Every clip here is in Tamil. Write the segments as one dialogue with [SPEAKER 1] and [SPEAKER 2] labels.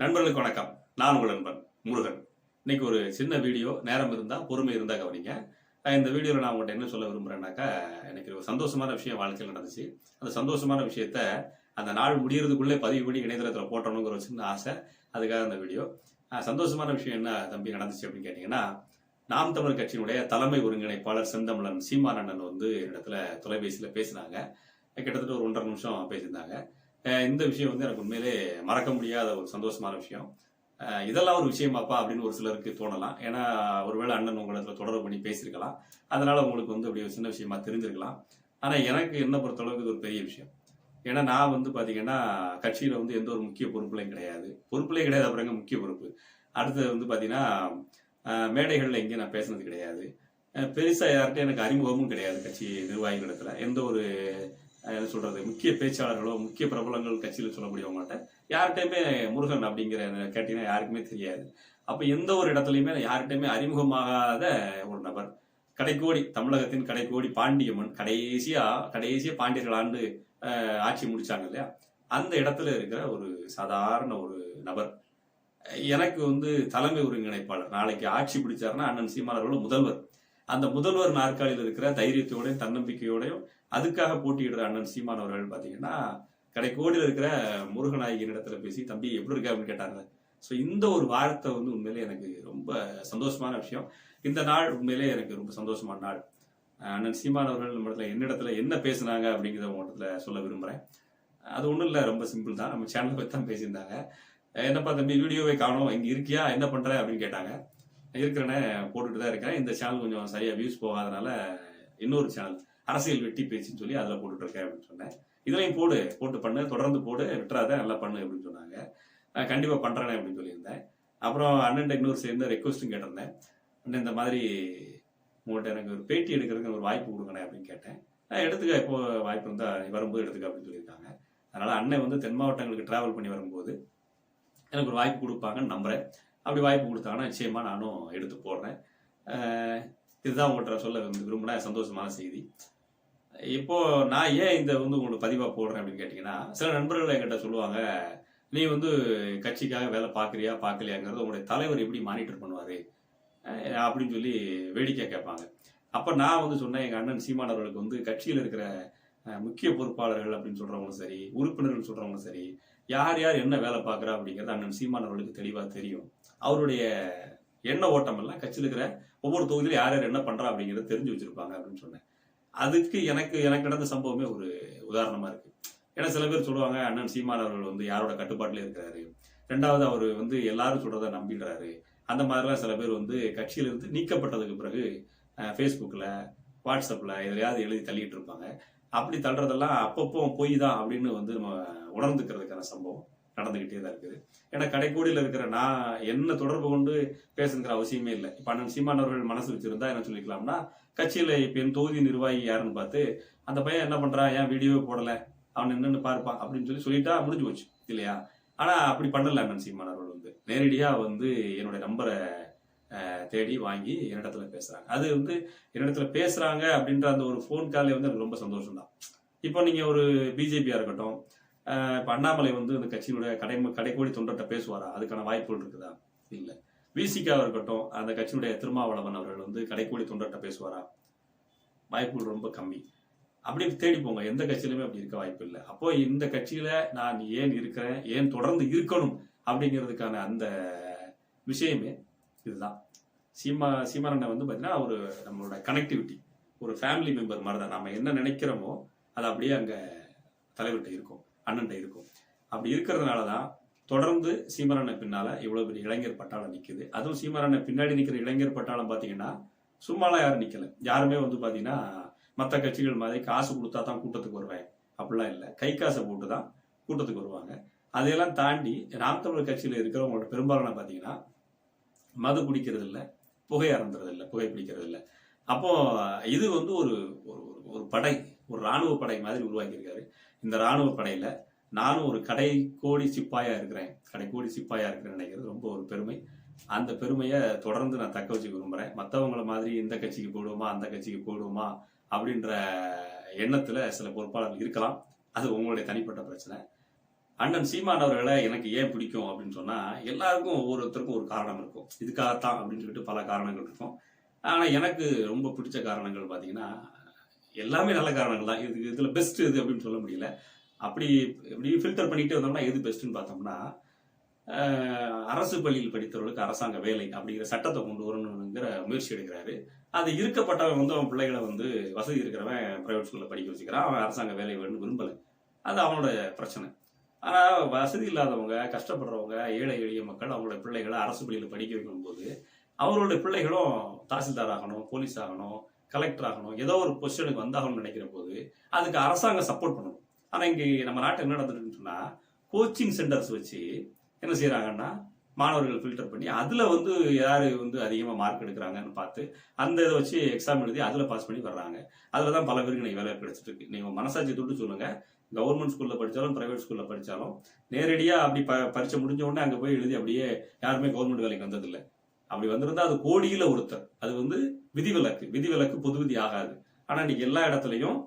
[SPEAKER 1] நண்பர்களுக்கு வணக்கம். நான் உங்கள் நண்பன் முருகன். இன்னைக்கு ஒரு சின்ன வீடியோ நேரம் இருந்தால் பொறுமை இருந்தால் கவனிங்க. இந்த வீடியோவில் நான் உங்கள்கிட்ட என்ன சொல்ல விரும்புகிறேன்னாக்கா எனக்கு ஒரு சந்தோஷமான விஷயம் வாழ்க்கையில் நடந்துச்சு. அந்த சந்தோஷமான விஷயத்த அந்த நாள் முடியறதுக்குள்ளே பதிவு பண்ணி இணையதளத்தில் போட்டணுங்கிற ஒரு சின்ன ஆசை. அதுக்காக அந்த வீடியோ. சந்தோஷமான விஷயம் என்ன தம்பி நடந்துச்சு அப்படின்னு கேட்டிங்கன்னா நாம் தமிழ் கட்சியினுடைய தலைமை ஒருங்கிணைப்பாளர் செந்தமிழன் சீமான் வந்து என்னிடத்துல தொலைபேசியில் பேசினாங்க. கிட்டத்தட்ட ஒரு ஒன்றரை நிமிஷம் பேசியிருந்தாங்க. இந்த விஷயம் வந்து எனக்கு உண்மையிலே மறக்க முடியாத ஒரு சந்தோஷமான விஷயம். இதெல்லாம் ஒரு விஷயமாப்பா அப்படின்னு ஒரு சிலருக்கு தோணலாம். ஏன்னா ஒருவேளை அண்ணன் உங்களிடத்துல தொடர்பு பண்ணி பேசியிருக்கலாம். அதனால உங்களுக்கு வந்து அப்படி ஒரு சின்ன விஷயமா தெரிஞ்சிருக்கலாம். ஆனால் எனக்கு என்ன பொறுத்தளவுக்கு இது ஒரு பெரிய விஷயம். ஏன்னா நான் வந்து பார்த்தீங்கன்னா கட்சியில் வந்து எந்த ஒரு முக்கிய பொறுப்புலையும் கிடையாது. பொறுப்புலையும் கிடையாது அப்புறங்க முக்கிய பொறுப்பு? அடுத்தது வந்து பார்த்தீங்கன்னா மேடைகளில் எங்கேயும் நான் பேசுனது கிடையாது. பெருசாக யார்கிட்ட யார்கிட்டயும் எனக்கு அறிமுகமும் கிடையாது கட்சி நிர்வாகிகளிடத்தில். எந்த ஒரு என்ன சொல்றது முக்கிய பேச்சாளர்களோ முக்கிய பிரபலங்கள் கட்சியில் சொல்லக்கூடியவங்கள்ட்ட யார்கிட்டயுமே முருகன் அப்படிங்கிற கேட்டீங்கன்னா யாருக்குமே தெரியாது. அப்ப எந்த ஒரு இடத்துலயுமே யார்கிட்டயுமே அறிமுகமாகாத ஒரு நபர் கடைக்கோடி தமிழகத்தின் கடைக்கோடி பாண்டியம்மன் கடைசியா கடைசியா பாண்டியர்கள் ஆண்டு ஆட்சி முடிச்சாங்க இல்லையா? அந்த இடத்துல இருக்கிற ஒரு சாதாரண ஒரு நபர். எனக்கு வந்து தலைமை ஒருங்கிணைப்பாளர் நாளைக்கு ஆட்சி பிடிச்சாருன்னா அண்ணன் சீமானவர்கள் முதல்வர். அந்த முதல்வர் நாற்காலியில் இருக்கிற தைரியத்தோடையும் தன்னம்பிக்கையோடையும் அதுக்காக போட்டியிடுற அண்ணன் சீமான் அவர்கள் பார்த்தீங்கன்னா கடைக்கோடியில் இருக்கிற முருகநாயகியின் இடத்துல பேசி தம்பி எப்படி இருக்க? அப்படின்னு கேட்டாங்க. ஸோ இந்த ஒரு வார்த்தை வந்து உண்மையிலே எனக்கு ரொம்ப சந்தோஷமான விஷயம். இந்த நாள் உண்மையிலே எனக்கு ரொம்ப சந்தோஷமான நாள். அண்ணன் சீமான் அவர்கள் நம்ம இடத்துல என்னிடத்துல என்ன பேசுனாங்க அப்படிங்கிறத உங்கள்கிட்ட சொல்ல விரும்புகிறேன் அது ஒன்றும் இல்லை ரொம்ப சிம்பிள் தான். நம்ம சேனலை பற்றி தான் பேசியிருந்தாங்க. என்னப்பா தம்பி வீடியோவை காணோம். இங்கே இருக்கியா? என்ன பண்ணுற அப்படின்னு கேட்டாங்க. இருக்கிறேனே போட்டுட்டு தான் இருக்கிறேன் இந்த சேனல் கொஞ்சம் சரியாக வியூஸ் போகாதனால இன்னொரு சேனல் அரசியல் வெட்டி பேச்சுன்னு சொல்லி அதில் போட்டுட்டு இருக்கேன் அப்படின்னு சொன்னேன். இதுலையும் போடு போட்டு பண்ணு தொடர்ந்து போடு விட்டுறாத நல்லா பண்ணு அப்படின்னு சொன்னாங்க. கண்டிப்பாக கண்டிப்பா அப்படின்னு சொல்லியிருந்தேன். அப்புறம் அண்ணன் இன்னொரு சேர்ந்து ரெக்வஸ்ட்டும் கேட்டிருந்தேன். அண்ணன் இந்த மாதிரி உங்கள்கிட்ட எனக்கு ஒரு பேட்டி எடுக்கிறதுக்கு ஒரு வாய்ப்பு கொடுங்கண்ணே அப்படின்னு கேட்டேன். நான் எடுத்துக்க இப்போ வாய்ப்பு இருந்தால் வரும்போது எடுத்துக்க அப்படின்னு சொல்லியிருக்காங்க. அதனால் அண்ணன் வந்து தென் மாவட்டங்களுக்கு ட்ராவல் பண்ணி வரும்போது எனக்கு ஒரு வாய்ப்பு கொடுப்பாங்கன்னு நம்புகிறேன் அப்படி வாய்ப்பு கொடுத்தாங்கன்னா நிச்சயமா நானும் எடுத்து போடுறேன். இதுதான் உங்கள்கிட்ட சொல்ல விரும்பின சந்தோஷமான செய்தி. இப்போ நான் ஏன் இந்த வந்து உங்களுக்கு பதிவாக போடுறேன் அப்படின்னு கேட்டிங்கன்னா சில நண்பர்கள் என்கிட்ட சொல்லுவாங்க நீ வந்து கட்சிக்காக வேலை பார்க்குறியா பார்க்கலையாங்கிறது உங்களுடைய தலைவர் எப்படி மானிட்டர் பண்ணுவார்? அப்படின்னு சொல்லி வேடிக்கை கேட்பாங்க. அப்போ நான் வந்து சொன்னேன் எங்கள் அண்ணன் சீமானவர்களுக்கு வந்து கட்சியில் இருக்கிற முக்கிய பொறுப்பாளர்கள் அப்படின்னு சொல்றவங்களும் சரி உறுப்பினர்கள் சொல்றவங்களும் சரி யார் யார் என்ன வேலை பார்க்கறா அப்படிங்கிறது அண்ணன் சீமானவர்களுக்கு தெளிவாக தெரியும். அவருடைய எண்ண ஓட்டம் எல்லாம் கட்சியில் இருக்கிற ஒவ்வொரு தொகுதியிலும் யார் யார் என்ன பண்றா அப்படிங்கிறத தெரிஞ்சு வச்சிருப்பாங்க அப்படின்னு சொன்னேன். அதுக்கு எனக்கு எனக்கு நடந்த சம்பவமே ஒரு உதாரணமா இருக்கு. ஏன்னா சில பேர் சொல்லுவாங்க அண்ணன் சீமான் அவர்கள் வந்து யாரோட கட்டுப்பாட்டில் இருக்கிறாரு? ரெண்டாவது அவர் வந்து எல்லாரும் சொல்றத நம்பிடுறாரு. அந்த மாதிரிலாம் சில பேர் வந்து கட்சியிலிருந்து நீக்கப்பட்டதுக்கு பிறகு ஃபேஸ்புக்கில் வாட்ஸ்அப்பில் எதுலையாவது எழுதி தள்ளிட்டு இருப்பாங்க. அப்படி தள்ளுறதெல்லாம் அப்பப்போ பொய் தான் அப்படின்னு வந்து நம்ம உணர்ந்துக்கிறதுக்கான சம்பவம் நடந்துக்கிட்டே தான் இருக்குது. ஏன்னா கடைக்கோடியில் இருக்கிற நான் என்ன தொடர்பு கொண்டு பேசுங்கிற அவசியமே இல்லை. இப்போ அண்ணன் சீமான் அவர்கள் மனசு வச்சிருந்தா என்ன சொல்லிக்கலாம்னா கட்சியில் இப்போ என் தொகுதி நிர்வாகி யாருன்னு பார்த்து அந்த பையன் என்ன பண்ணுறான் ஏன் வீடியோவே போடலை? அவன் என்னென்னு பார்ப்பான் அப்படின்னு சொல்லி சொல்லிட்டா முடிஞ்சு போச்சு இல்லையா? ஆனால் அப்படி பண்ணல அண்ணன் சீமான் அவர்கள் வந்து. நேரடியாக வந்து என்னுடைய நம்பரை தேடி வாங்கி என்னிடத்துல பேசுறாங்க. அது வந்து என்னிடத்துல பேசுறாங்க அப்படின்ற அந்த ஒரு ஃபோன் காலே வந்து எனக்கு ரொம்ப சந்தோஷம் தான் இப்போ நீங்க ஒரு பிஜேபியா இருக்கட்டும் இப்போ அண்ணாமலை வந்து அந்த கட்சியினுடைய கடை கடைக்கோடி தொண்டர்கிட்ட பேசுவாரா? அதுக்கான வாய்ப்புகள் இருக்குதா? இல்லை. விசிகா இருக்கட்டும் அந்த கட்சியினுடைய திருமாவளவன் அவர்கள் வந்து கடைக்கோடி தொண்டர்கிட்ட பேசுவாரா? வாய்ப்புகள் ரொம்ப கம்மி. அப்படி தேடி போங்க. எந்த கட்சியிலுமே அப்படி இருக்க வாய்ப்பு இல்லை. அப்போ இந்த கட்சியில நான் ஏன் இருக்கிறேன்? ஏன் தொடர்ந்து இருக்கணும்? அப்படிங்கிறதுக்கான அந்த விஷயமே இதுதான். சீமா சீமானண்ணன் வந்து பார்த்தீங்கன்னா ஒரு நம்மளோட கனெக்டிவிட்டி ஒரு ஃபேமிலி மெம்பர் மாதிரி தான் நம்ம என்ன நினைக்கிறோமோ அது அப்படியே அங்கே தலைவர்கிட்ட இருக்கும் அண்ணன்ட்ட இருக்கும். அப்படி இருக்கிறதுனால தான் தொடர்ந்து சீமானண்ணன் பின்னால இவ்வளோ பெரிய இளைஞர் பட்டாளம் நிற்குது அதுவும் சீமரண்ண பின்னாடி நிற்கிற இளைஞர் பட்டாளம் பார்த்தீங்கன்னா சும்மாலாம் யாரும் நிற்கல யாருமே வந்து பார்த்தீங்கன்னா மற்ற கட்சிகள் மாதிரி காசு கொடுத்தா தான் கூட்டத்துக்கு வருவேன். அப்படிலாம் இல்லை. கை காசை போட்டு தான் கூட்டத்துக்கு வருவாங்க. அதையெல்லாம் தாண்டி நாம் தமிழர் கட்சியில் இருக்கிறவங்களோட பெரும்பாலான பார்த்தீங்கன்னா மது குடிக்கிறது இல்லை புகை அறந்துறது இல்லை புகை பிடிக்கிறது இல்லை அப்போ இது வந்து ஒரு ஒரு ஒரு படை ஒரு ராணுவ படை மாதிரி உருவாக்கியிருக்காரு. இந்த ராணுவ படையில நானும் ஒரு கடை கோடி சிப்பாயா இருக்கிறேன். கடை கோடி சிப்பாயா இருக்கிறேன்னு நினைக்கிறது ரொம்ப ஒரு பெருமை. அந்த பெருமையை தொடர்ந்து நான் தக்க வச்சுக்க விரும்புகிறேன் மற்றவங்கள மாதிரி இந்த கட்சிக்கு போடுவோமா அந்த கட்சிக்கு போடுவோமா அப்படின்ற எண்ணத்தில் சில பொறுப்பாளர்கள் இருக்கலாம். அது உங்களுடைய தனிப்பட்ட பிரச்சனை. அண்ணன் சீமான் அவர்களை எனக்கு ஏன் பிடிக்கும் அப்படின்னு சொன்னா எல்லாருக்கும் ஒவ்வொருத்தருக்கும் ஒரு காரணம் இருக்கும். இதுக்காகத்தான் அப்படின்னு சொல்லிட்டு பல காரணங்கள் இருக்கும். ஆனா எனக்கு ரொம்ப பிடிச்ச காரணங்கள் பாத்தீங்கன்னா எல்லாமே நல்ல காரணங்கள் தான். இது இதுல பெஸ்ட் இது அப்படின்னு சொல்ல முடியல. அப்படி இப்படி ஃபில்டர் பண்ணிட்டே வந்தோம்னா எது பெஸ்ட்னு பார்த்தோம்னா அரசு பள்ளியில் படித்தவர்களுக்கு அரசாங்க வேலை அப்படிங்கிற சட்டத்தை கொண்டு வரணுங்கிற முயற்சி எடுக்கிறாரு. அது இருக்கப்பட்டவன் வந்து அவன் பிள்ளைகளை வந்து வசதி இருக்கிறவன் பிரைவேட் ஸ்கூல்ல படிக்க வச்சுக்கிறான். அவன் அரசாங்க வேலை வேணும்னு விரும்பலை. அது அவனோட பிரச்சனை. ஆனால் வசதி இல்லாதவங்க கஷ்டப்படுறவங்க ஏழை எளிய மக்கள் அவங்களோட பிள்ளைகளை அரசு பள்ளியில் படிக்க வைக்கும் போது அவர்களுடைய பிள்ளைகளும் தாசில்தார் ஆகணும் போலீஸ் ஆகணும் கலெக்டர் ஆகணும் ஏதோ ஒரு பொசிஷனுக்கு வந்தாகணும்னு நினைக்கிற போது அதுக்கு அரசாங்கம் சப்போர்ட் பண்ணணும். ஆனால் இங்கே நம்ம நாட்டில் என்ன நடந்துட்டுன்னா கோச்சிங் சென்டர்ஸ் வச்சு என்ன செய்கிறாங்கன்னா மாணவர்கள் ஃபில்டர் பண்ணி அதில் வந்து யார் வந்து அதிகமாக மார்க் எடுக்கிறாங்கன்னு பார்த்து அந்த இதை வச்சு எக்ஸாம் எழுதி அதில் பாஸ் பண்ணி வர்றாங்க. அதில் தான் பல பேருக்கு இன்னைக்கு வேலை கிடைச்சிட்டு இருக்கு. நீங்கள் மனசாட்சி தொட்டு சொல்லுங்கள் கவர்மெண்ட் ஸ்கூலில் படித்தாலும் ப்ரைவேட் ஸ்கூலில் படித்தாலும் நேரடியாக அப்படி ப பரீட்சை முடிஞ்ச உடனே அங்கே போய் எழுதி அப்படியே யாருமே கவர்மெண்ட் வேலைக்கு வந்ததில்லை. அப்படி வந்திருந்தால் அது கோடியில் ஒருத்தர். அது வந்து விதிவிலக்கு. விதிவிலக்கு பொது விதி ஆகாது. ஆனால் இன்னைக்கு எல்லா இடத்துலையும்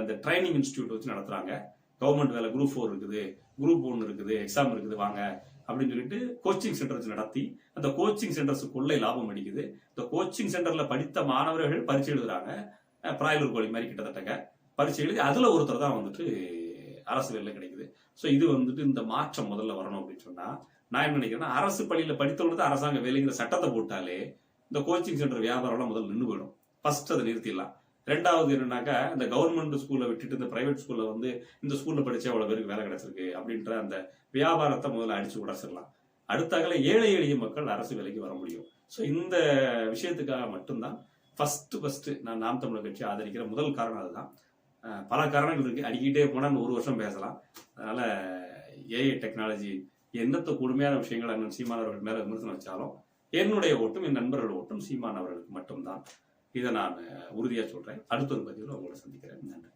[SPEAKER 1] இந்த ட்ரைனிங் இன்ஸ்டியூட் வச்சு நடத்துகிறாங்க கவர்மெண்ட் வேலை குரூப் ஃபோர் இருக்குது. குரூப் ஒன் இருக்குது. எக்ஸாம் இருக்குது. வாங்க. அப்படின்னு சொல்லிட்டு கோச்சிங் சென்டர்ஸ் நடத்தி அந்த கோச்சிங் சென்டர்ஸுக்குள்ளே லாபம் அடிக்குது. இந்த கோச்சிங் சென்டரில் படித்த மாணவர்கள் பரீட்சை எழுதுறாங்க. அஹ், பிராய்லர் கோழி மாதிரி கிட்டத்தட்டங்க. பரீட்சை எழுதி அதில் ஒருத்தர் தான் வந்துட்டு அரசு வேலை கிடைக்குது. ஸோ இது வந்துட்டு இந்த மாற்றம் முதல்ல வரணும் அப்படின்னு சொன்னால் நான் என்ன நினைக்கிறேன்னா அரசு பள்ளியில் படித்தவங்களுக்கு அரசாங்க வேலைங்கிற சட்டத்தை போட்டாலே இந்த கோச்சிங் சென்டர் வியாபாரம்லாம் முதல்ல நின்று போயிடும். ஃபர்ஸ்ட் அதை நிறுத்திடலாம். ரெண்டாவது என்னன்னாக்கா இந்த கவர்மெண்ட் ஸ்கூலில் விட்டுட்டு இந்த பிரைவேட் ஸ்கூலில் வந்து இந்த ஸ்கூலில் படித்தா அவ்வளோ பேருக்கு வேலை கிடைச்சிருக்கு அப்படின்ற அந்த வியாபாரத்தை முதல்ல அடித்து உடச்சிடலாம். அடுத்தாகல ஏழை எளிய மக்கள் அரசு வேலைக்கு வர முடியும். ஸோ இந்த விஷயத்துக்காக மட்டும்தான் ஃபஸ்ட்டு ஃபஸ்ட்டு நான் நாம் தமிழர் கட்சி ஆதரிக்கிற முதல் காரணம் அதுதான். பல காரணங்கள் இருக்குது அடிக்கிட்டே போனால் ஒரு வருஷம் பேசலாம். அதனால ஏஐ டெக்னாலஜி எந்தத்த கொடுமையான விஷயங்கள் அண்ணன் சீமான் அவர்கள் மேலே விமர்சனம் வச்சாலும் என்னுடைய ஓட்டும் என் நண்பர்கள் ஓட்டும் சீமான் அவர்களுக்கு மட்டும்தான். இதை நான் உறுதியாக சொல்கிறேன் அடுத்த ஒரு பதிவில் உங்களை சந்திக்கிறேன். நன்றி.